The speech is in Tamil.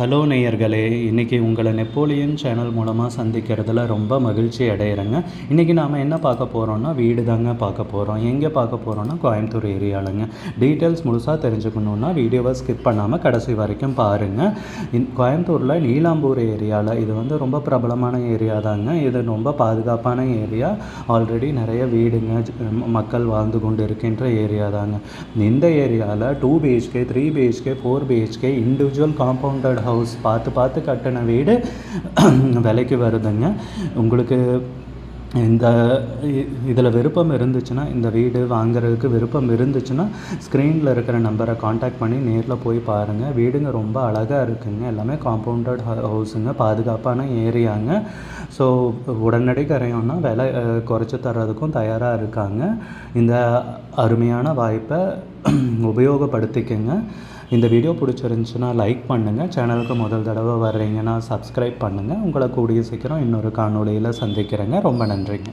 ஹலோ நேயர்களே இன்றைக்கி உங்களை நெப்போலியன் சேனல் மூலமாக சந்திக்கிறதுல ரொம்ப மகிழ்ச்சி அடையிறேங்க. இன்றைக்கி நாம் என்ன பார்க்க போகிறோம்னா வீடு தாங்க பார்க்க போகிறோம் எங்கே பார்க்க போகிறோம்னா கோயம்புத்தூர் ஏரியாவிலங்க டீட்டெயில்ஸ் முழுசாக தெரிஞ்சுக்கணுன்னா வீடியோவை ஸ்கிப் பண்ணாமல் கடைசி வரைக்கும் பாருங்கள் இன் கோயம்புத்தூரில் நீலாம்பூர் ஏரியாவில் இது வந்து ரொம்ப பிரபலமான ஏரியா தாங்க. இது ரொம்ப பாதுகாப்பான ஏரியா. ஆல்ரெடி நிறைய வீடுங்க மக்கள் வாழ்ந்து கொண்டு இருக்கின்ற ஏரியா தாங்க. இந்த ஏரியாவில் two BHK three BHK four BHK individual compounded house பார்த்து பார்த்து கட்டின வீடு விலைக்கு வருதுங்க. உங்களுக்கு இந்த இதில் விருப்பம் இருந்துச்சுன்னா இந்த வீடு வாங்குறதுக்கு விருப்பம் இருந்துச்சுன்னா ஸ்க்ரீனில் இருக்கிற நம்பரை காண்டாக்ட் பண்ணி நேரில் போய் பாருங்கள் வீடுங்க ரொம்ப அழகாக இருக்குங்க. எல்லாமே காம்பவுண்டட் ஹவுஸுங்க பாதுகாப்பான ஏரியாங்க. ஸோ உடனடி கரையோன்னா விலை குறைச்சி தர்றதுக்கும் தயாராக இருக்காங்க. இந்த அருமையான வாய்ப்பை உபயோகப்படுத்திக்கங்க. இந்த வீடியோ பிடிச்சிருந்துச்சுன்னா லைக் பண்ணுங்கள் சேனலுக்கு முதல் தடவை வர்றீங்கன்னா சப்ஸ்கிரைப் பண்ணுங்கள் உங்களை கூடிய சீக்கிரம் இன்னொரு காணொலியில் சந்திக்கிறேங்க. ரொம்ப நன்றிங்க.